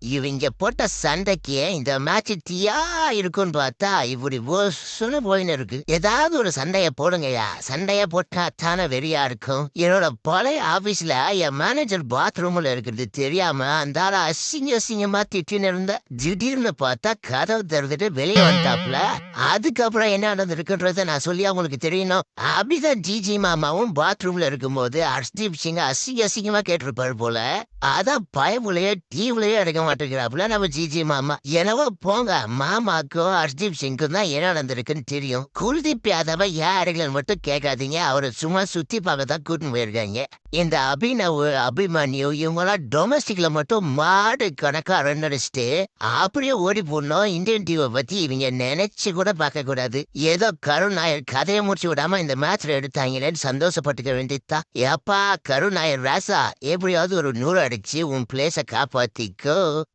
இவங்க போட்ட சண்டைக்கு இந்த மேட்ச் தீயா இருக்கும்னு பார்த்தா இப்படி சொன்ன போயின்னு இருக்கு. ஏதாவது ஒரு சண்டைய போடுங்கய்யா. சண்டைய போட்டா தானே வெறியா இருக்கும். என்னோட பழைய ஆபீஸ்ல என் மேனேஜர் பாத்ரூம்ல இருக்கிறது தெரியாம அந்த ஆள அசிங்க அசிங்கமா திட்டின்னு இருந்த திடீர்னு பார்த்தா கதவு திறந்துட்டு வெளியே வந்தாப்ல அதுக்கப்புறம் என்ன நடந்திருக்குன்றத நான் சொல்லி அவங்களுக்கு தெரியணும். அப்படிதான் ஜிஜி மாமாவும் பாத்ரூம்ல இருக்கும்போது ஹர்ஷ்தீப் சிங் அசிங்க அசிங்கமா கேட்டிருப்பாரு போல. அதான் பயமுலையே டீம்லயே எடுக்க மாட்டேங்கிறாப்புல நம்ம ஜிஜி மாமா. என்னவோ போங்க மாமாக்கும் ஹர்ஷ்தீப் சிங்க்கும் தான் என்ன நடந்திருக்குன்னு தெரியும். குல்தீப் யாதவ யாருகள் மட்டும் கேட்காதீங்க அவரை சும்மா சுத்தி பார்க்க தான் கூட்டின்னு போயிருக்காங்க. இந்த அபிநவ் அபிமன்யு இவங்கெல்லாம் டொமஸ்டிக்ல மட்டும் மாடு கணக்கா ரன் அடிச்சுட்டு அப்படியே ஓடி போடணும் இந்தியன் டீவை பத்தி இவங்க நினைச்சு கூட பார்க்க கூடாது. ஏதோ கருண் நாயர் கதையை முடிச்சு விடாம இந்த மேட்ச்ல எடுத்தாங்களேன்னு சந்தோஷப்பட்டுக்க வேண்டியதுதான். ஏப்பா கருணாயர் ராசா எப்படியாவது ஒரு நூறு târziu umple să capăt că